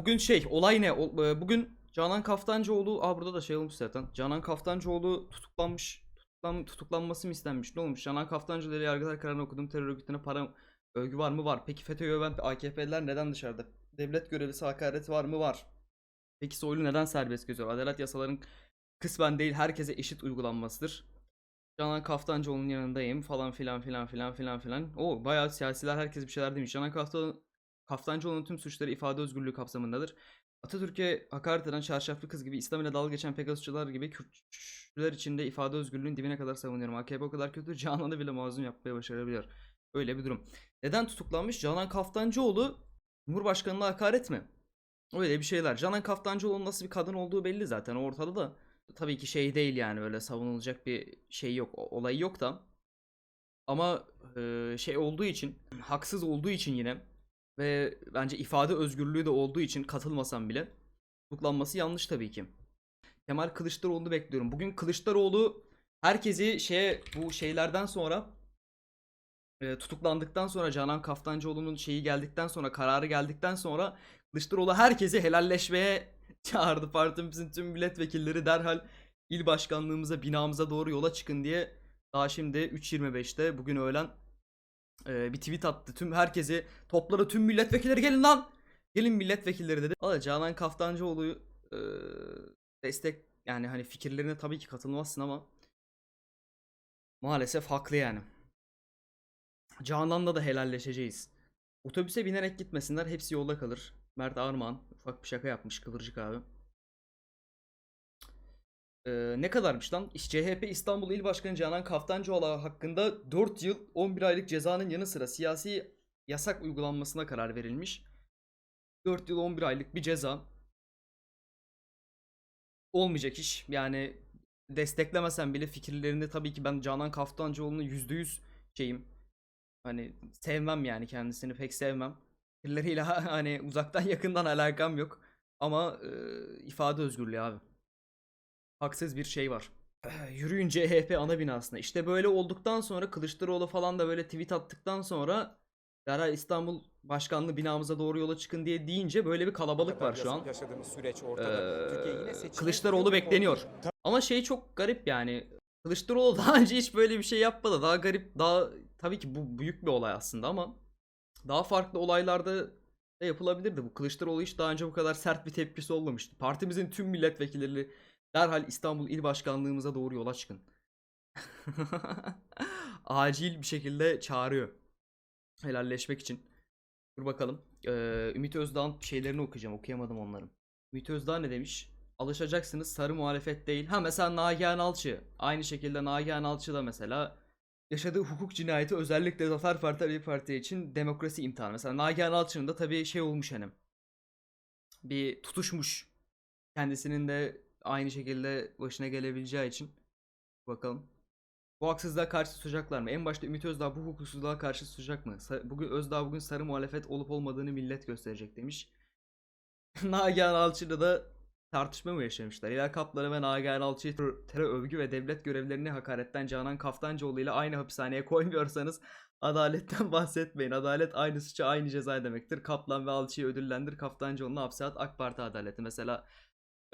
bugün şey olay ne? O- e, bugün Canan Kaftancıoğlu, aa burada da şey olmuş zaten. Canan Kaftancıoğlu tutuklanmış. Tutuklan, tutuklanması mı istenmiş? Ne olmuş? Canan Kaftancıoğlu ile yargıtay kararını okudum. Terör örgütüne para övgü var mı? Var. Peki FETÖ'yü öven AKP'liler neden dışarıda? Devlet görevlisi hakareti var mı? Var. Peki Soylu neden serbest geziyor? Adalet yasaların kısmen değil herkese eşit uygulanmasıdır. Canan Kaftancıoğlu'nun yanındayım falan filan filan filan filan filan. O bayağı siyasiler herkes bir şeyler demiş. Canan Kaftan Kaftancıoğlu'nun tüm suçları ifade özgürlüğü kapsamındadır. Atatürk'e hakaret eden çarşaflı kız gibi İslam ile dalga geçen Pegasusçular gibi Kürtçüler içinde ifade özgürlüğünün dibine kadar savunuyorum. AKP o kadar kötü Canan'ı bile mazlum yapmaya başarabiliyor. Öyle bir durum. Neden tutuklanmış? Canan Kaftancıoğlu Cumhurbaşkanı'na hakaret mi? Öyle bir şeyler. Canan Kaftancıoğlu'nun nasıl bir kadın olduğu belli zaten ortada da. Tabii ki şey değil yani öyle savunulacak bir şey yok. o- Olayı yok da. Ama şey olduğu için, haksız olduğu için yine ve bence ifade özgürlüğü de olduğu için katılmasam bile tutuklanması yanlış tabii ki. Kemal Kılıçdaroğlu'nu bekliyorum. Bugün Kılıçdaroğlu herkesi şeye bu şeylerden sonra e, tutuklandıktan sonra Canan Kaftancıoğlu'nun şeyi geldikten sonra kararı geldikten sonra Kılıçdaroğlu herkesi helalleşmeye çağırdı. Partimizin tüm milletvekilleri derhal il başkanlığımıza binamıza doğru yola çıkın diye daha şimdi 3.25'te bugün öğlen e, bir tweet attı. Tüm herkesi topladı tüm milletvekilleri gelin lan. Gelin milletvekilleri dedi. Valla Canan Kaftancıoğlu e, destek yani hani fikirlerine tabii ki katılmazsın ama maalesef haklı yani. Canan'la da helalleşeceğiz. Otobüse binerek gitmesinler. Hepsi yolda kalır. Mert Armağan ufak bir şaka yapmış Kıvırcık abi. Ee, ne kadarmış lan? CHP İstanbul İl Başkanı Canan Kaftancıoğlu hakkında 4 yıl 11 aylık cezanın yanı sıra siyasi yasak uygulanmasına karar verilmiş. 4 yıl 11 aylık bir ceza. Olmayacak iş. Yani desteklemesem bile fikirlerini tabii ki ben Canan Kaftancıoğlu'nu %100 şeyim. Hani sevmem yani kendisini pek sevmem. Fikirleriyle hani uzaktan yakından alakam yok. Ama e, ifade özgürlüğü abi. Haksız bir şey var. Yürüyün CHP ana binasına. İşte böyle olduktan sonra Kılıçdaroğlu falan da böyle tweet attıktan sonra derhal İstanbul Başkanlığı binamıza doğru yola çıkın diye deyince böyle bir kalabalık var şu an. Yaşadığımız süreç ortada. Ee, Türkiye yine Kılıçdaroğlu bekleniyor. Ama şey çok garip yani. Kılıçdaroğlu daha önce hiç böyle bir şey yapmadı. Daha garip, daha tabii ki bu büyük bir olay aslında ama daha farklı olaylarda da yapılabilirdi. Bu Kılıçdaroğlu hiç daha önce bu kadar sert bir tepkisi olmamıştı. Partimizin tüm milletvekilleri derhal İstanbul İl Başkanlığımıza doğru yola çıkın. Acil bir şekilde çağırıyor. Helalleşmek için. Dur bakalım. Ee, Ümit Özdağ'ın şeylerini okuyacağım. Okuyamadım onları. Ümit Özdağ ne demiş? Alışacaksınız sarı muhalefet değil. Ha mesela Nagihan Alçı. Aynı şekilde Nagihan Alçı da mesela yaşadığı hukuk cinayeti özellikle Zafer Partisi bir parti için demokrasi imtihanı. Mesela Nagihan Alçı'nın da tabii şey olmuş hani. Bir tutuşmuş. Kendisinin de aynı şekilde başına gelebileceği için. Bakalım. Bu haksızlığa karşı tutacaklar mı? En başta Ümit Özdağ bu hukuksuzluğa karşı tutacak mı? Bugün Özdağ bugün sarı muhalefet olup olmadığını millet gösterecek demiş. Nagihan Alçı'yla da tartışma mı yaşamışlar? Hilal Kaplan'ı ve Nagihan Alçı'yı ter- terör övgü ve devlet görevlerini hakaretten Canan Kaftancıoğlu ile aynı hapishaneye koymuyorsanız adaletten bahsetmeyin. Adalet aynı suça aynı ceza demektir. Kaplan ve Alçı'yı ödüllendir. Kaftancıoğlu'nu hapse at. AK Parti adaleti. Mesela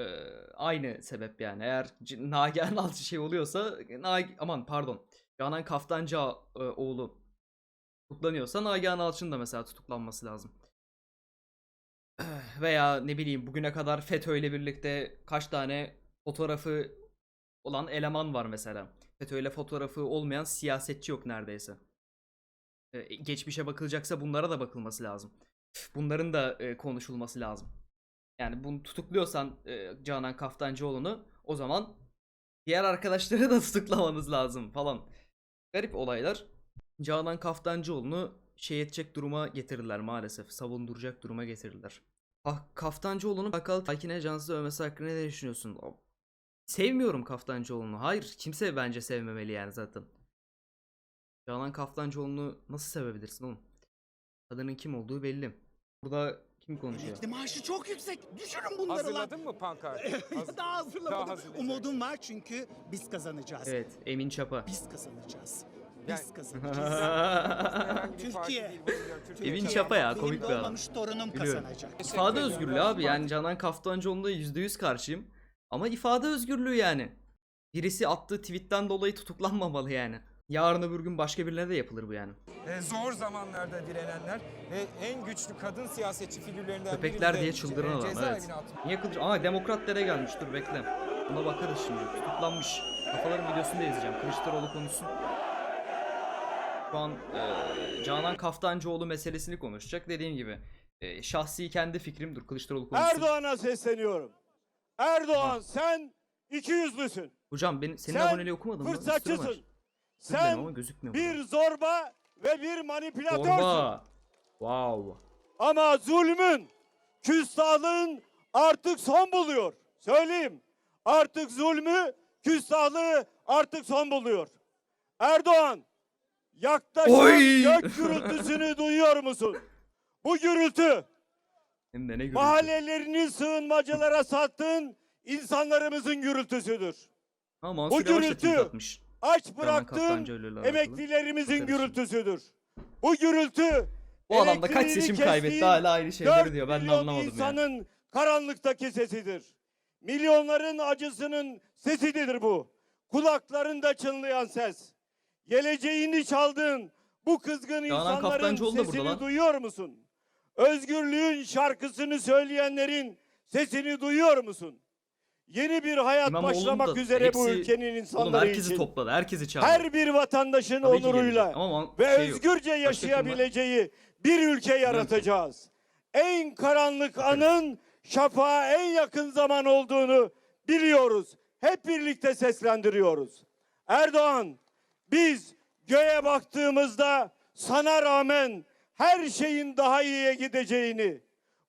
e, aynı sebep yani. Eğer Nagihan Alçı şey oluyorsa Nag aman pardon. Canan Kaftancıoğlu tutuklanıyorsa Nagihan Alçı'nın da mesela tutuklanması lazım. Veya ne bileyim bugüne kadar FETÖ ile birlikte kaç tane fotoğrafı olan eleman var mesela. FETÖ ile fotoğrafı olmayan siyasetçi yok neredeyse. Ee, Geçmişe bakılacaksa bunlara da bakılması lazım. Bunların da e, konuşulması lazım. Yani bunu tutukluyorsan e, Canan Kaftancıoğlu'nu o zaman diğer arkadaşları da tutuklamanız lazım falan. Garip olaylar. Canan Kaftancıoğlu'nu şey edecek duruma getirdiler maalesef. Savunduracak duruma getirdiler. Ah, Kaftancıoğlu'nun Bakkal Takin'e cansız övmesi hakkında ne düşünüyorsun? Sevmiyorum Kaftancıoğlu'nu. Hayır kimse bence sevmemeli yani zaten. Canan Kaftancıoğlu'nu nasıl sevebilirsin oğlum? Kadının kim olduğu belli. Burada kim konuşuyor? Emekli maaşı çok yüksek. Düşürün bunları lan. Hazırladın mı pankart? Haz- Daha hazırlamadım. Daha hazırlayacak. Umudum var çünkü biz kazanacağız. Evet Emin Çapa. Biz kazanacağız. biz kazanacağız. Herhangi bir parti Türkiye. değil. Türkiye Evin çapa ya Benim komik bir adam. doğmamış torunum Biliyorum. kazanacak. İfade özgürlüğü abi yani Canan Kaftancıoğlu'na %100 karşıyım. Ama ifade özgürlüğü yani. Birisi attığı tweetten dolayı tutuklanmamalı yani. Yarın öbür gün başka birine de yapılır bu yani. E, zor zamanlarda direnenler ve en güçlü kadın siyasetçi figürlerinden Köpekler biri de diye çıldıran ce- adam evet. Niye kılıç? Aa demokratlere gelmiş dur bekle. Buna bakarız şimdi. Tutuklanmış. Kafaların videosunu da izleyeceğim. Kılıçdaroğlu konuşsun. Şu an e, Canan Kaftancıoğlu meselesini konuşacak. Dediğim gibi e, şahsi kendi fikrim. Dur Kılıçdaroğlu konuşsun. Erdoğan'a sesleniyorum. Erdoğan sen iki yüzlüsün. Hocam ben senin Sen aboneliği okumadım mı? Var. Fırsatçısın. Dilerim ama Sen gözükmüyor bir zorba ve bir manipülatörsün. Zorba. Wow. Ama zulmün, küstahlığın artık son buluyor. Söyleyeyim. Artık zulmü, küstahlığı artık son buluyor. Erdoğan, yaklaşan Oy! gök gürültüsünü duyuyor musun? Bu gürültü Hem de ne gürültü. mahallelerini sığınmacılara sattığın insanlarımızın gürültüsüdür. Mansur Bu Yavaş da gürültü- tweet atmış. Aç bıraktığın emeklilerimizin gürültüsüdür. Bu gürültü Bu adam da kaç seçim kaybetti hala aynı şeyleri 4 diyor. Ben de anlamadım yani. insanın karanlıktaki sesidir. Milyonların acısının sesidir bu. Kulaklarında çınlayan ses. Geleceğini çaldığın bu kızgın Canan insanların sesini duyuyor musun? Özgürlüğün şarkısını söyleyenlerin sesini duyuyor musun? Yeni bir hayat İmamoğlu'nun başlamak da üzere bu hepsi- ülkenin Oğlum insanları herkesi için. topladı. Herkesi çağırdı. Her bir vatandaşın Tabii ki onuruyla gelecek. Ama man- ve şey yok. özgürce kim var? yaşayabileceği bir ülke yaratacağız. En karanlık anın şafağa en yakın zaman olduğunu biliyoruz. Hep birlikte seslendiriyoruz. Erdoğan, biz göğe baktığımızda sana rağmen her şeyin daha iyiye gideceğini,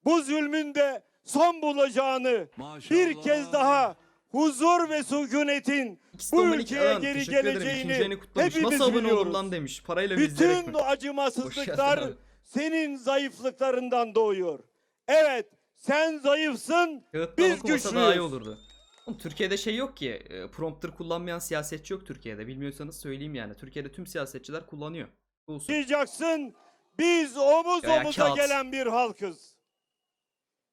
bu zulmün de son bulacağını bir kez daha huzur ve sükunetin bu Dominik ülkeye Alan, geri teşekkür ederim. geleceğini ayını kutlamış. hepimiz Nasıl abone biliyoruz. lan demiş. Parayla mı izleyerek Bütün mi? bu Hoş acımasızlıklar geldin abi. senin zayıflıklarından doğuyor. Evet, sen zayıfsın, Kağıttan biz okumasa daha iyi güçlüyüz. olurdu. Oğlum Türkiye'de şey yok ki. e, Prompter kullanmayan siyasetçi yok Türkiye'de. Bilmiyorsanız söyleyeyim yani. Türkiye'de tüm siyasetçiler kullanıyor. Usul. Yaşayacaksın. Biz omuz Ya, ya, omuza kağıt. gelen bir halkız.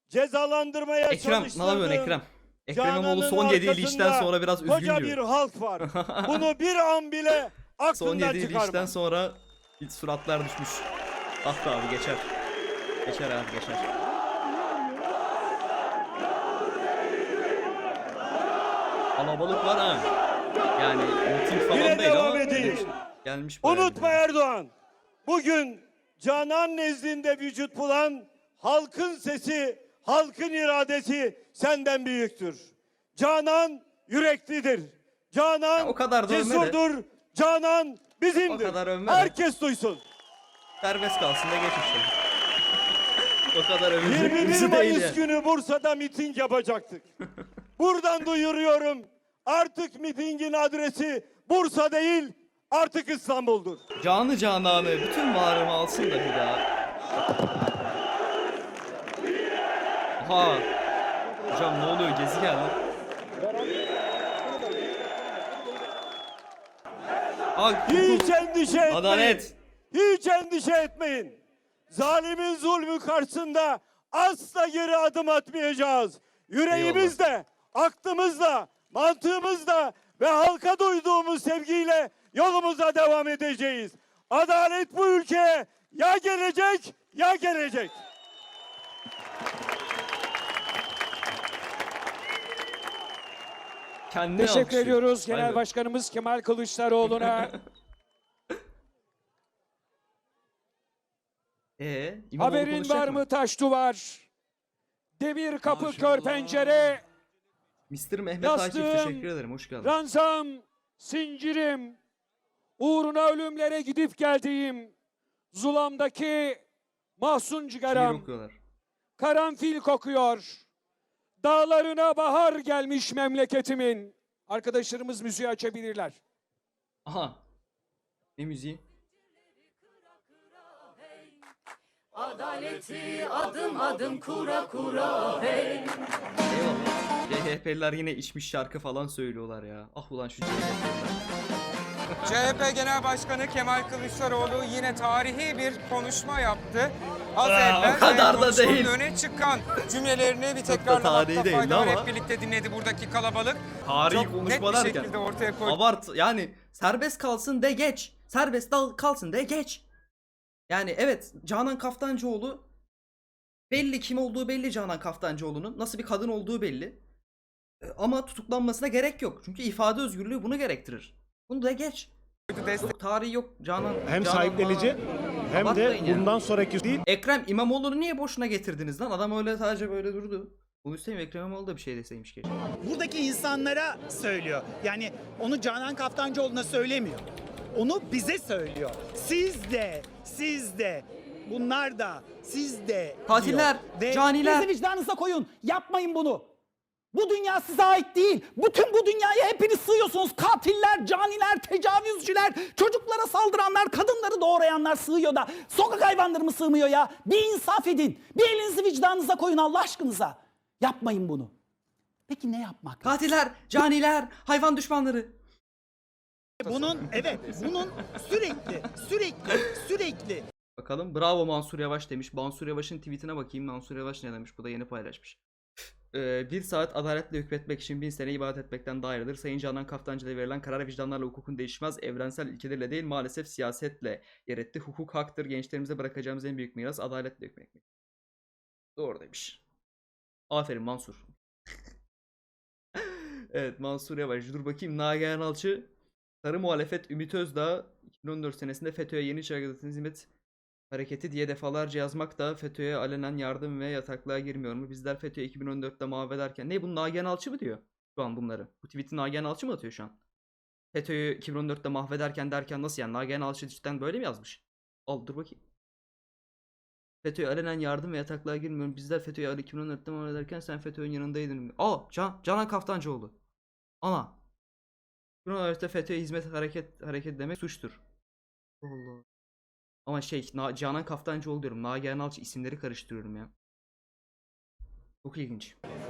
Cezalandırmaya Ekrem ne yapıyorsun Ekrem? Ekrem İmamoğlu Canan'ın son yediği işten arkasında sonra biraz üzgün Koca bir halk var. Bunu bir an bile Son aklından yediği çıkarma. sonra hiç suratlar düşmüş. Ah be abi geçer. Geçer abi geçer. Alabalık var ha. Yani miting falan Yine değil devam ama edeyim. gelmiş bayağı Unutma de. Erdoğan. Bugün Canan nezdinde vücut bulan halkın sesi, halkın iradesi senden büyüktür. Canan yüreklidir. Canan Ya o kadar cesurdur. Canan bizimdir. O kadar. Herkes duysun. Serbest kalsın da geç işte. o kadar övülecek 21 birisi değil Mayıs yani. günü Bursa'da miting yapacaktık. Buradan duyuruyorum. Artık mitingin adresi Bursa değil, artık İstanbul'dur. Canı cananı bütün varımı alsın da bir daha. Aha. Hocam ne oluyor gezegen lan? Aa, Hiç endişe etmeyin. Adalet. Hiç endişe etmeyin. Zalimin zulmü karşısında asla geri adım atmayacağız. Yüreğimizde, aklımızla, mantığımızla ve halka duyduğumuz sevgiyle yolumuza devam edeceğiz. Adalet bu ülkeye ya gelecek ya gelecek. Kendine Teşekkür alkışlıyor. ediyoruz Genel Aynen. Başkanımız Kemal Kılıçdaroğlu'na. Ee, İmamoğlu Haberin konuşacak var mı taş duvar? Demir kapı kör pencere, Mr. Mehmet Akif Yastığım, teşekkür ederim. Hoş geldin. ranzam, zincirim, uğruna ölümlere gidip geldiğim, zulamdaki mahzun Şiir cigaram, okuyorlar. karanfil kokuyor. Dağlarına bahar gelmiş memleketimin. Arkadaşlarımız müziği açabilirler. Aha. Ne müziği? Adaleti adım adım kura kura hey Eyvallah. CHP'liler yine içmiş şarkı falan söylüyorlar ya. Ah ulan şu CHP'liler. CHP Genel Başkanı Kemal Kılıçdaroğlu yine tarihi bir konuşma yaptı. Az evvel o kadar da değil. öne çıkan cümlelerini bir tekrarlamakta tarihi değildi fayda var. ama. Hep birlikte dinledi buradaki kalabalık. Tarihi Çok net konuşma bir derken. şekilde ortaya koydu. Abart yani serbest kalsın de geç. Serbest dal kalsın de geç. Yani evet Canan Kaftancıoğlu belli kim olduğu belli Canan Kaftancıoğlu'nun. Nasıl bir kadın olduğu belli. E, Ama tutuklanmasına gerek yok. Çünkü ifade özgürlüğü bunu gerektirir. Bunu da geç. destek Yok tarihi yok Canan. Hem Canan sahiplenici falan. Hem de Abartmayın yani. bundan sonraki değil. Ekrem İmamoğlu'nu niye boşuna getirdiniz lan? Adam öyle sadece böyle durdu. Bunu isteyeyim Ekrem İmamoğlu da bir şey deseymiş keşke. Buradaki insanlara söylüyor. Yani onu Canan Kaftancıoğlu'na söylemiyor. Onu bize söylüyor. Siz de, siz de, bunlar da, siz de. Katiller. Ve caniler. Bizi vicdanınıza koyun. Yapmayın bunu. Bu dünya size ait değil. Bütün bu dünyaya hepiniz sığıyorsunuz. Katiller, caniler, tecavüzcüler, çocuklara saldıranlar, kadınları doğrayanlar sığıyor da sokak hayvanları mı sığmıyor ya? Bir insaf edin. Bir elinizi vicdanınıza koyun Allah aşkınıza. Yapmayın bunu. Peki ne yapmak? Katiller, caniler, hayvan düşmanları. Bunun evet bunun sürekli sürekli sürekli Bakalım. Bravo Mansur Yavaş demiş. Mansur Yavaş'ın tweetine bakayım. Mansur Yavaş ne demiş? Bu da yeni paylaşmış. Ee, bir saat adaletle hükmetmek için bin sene ibadet etmekten daha hayırlıdır. Sayın Canan Kaftancı'da verilen karar vicdanlarla hukukun değişmez. Evrensel ilkelerle değil maalesef siyasetle yer etti. Hukuk haktır. Gençlerimize bırakacağımız en büyük miras adaletle hükmetmek. Doğru demiş. Aferin Mansur. evet Mansur Yavaş. Dur bakayım. Nagihan Alçı. Sarı muhalefet Ümit Özdağ 2014 senesinde FETÖ'ye yeni çağrıdan hizmet hareketi diye defalarca yazmak da FETÖ'ye alenen yardım ve yataklığa girmiyor mu? Bizler FETÖ'ye 2014'te mahvederken ne bu Nagihan Alçı mı diyor şu an bunları? Bu tweet'i Nagihan Alçı mı atıyor şu an? FETÖ'yü 2014'te mahvederken derken nasıl yani? Nagihan Alçı cidden böyle mi yazmış? Al dur bakayım. FETÖ'ye alenen yardım ve yataklığa girmiyorum. Bizler FETÖ'ye 2014'te mahvederken sen FETÖ'nün yanındaydın. Aa Can, Canan Kaftancıoğlu. Ana. Üniversite FETÖ'ye hizmet hareket hareket demek suçtur. Allah. Ama şey Na- Canan Kaftancıoğlu diyorum. Nagihan Alçı isimleri karıştırıyorum ya. Çok ilginç.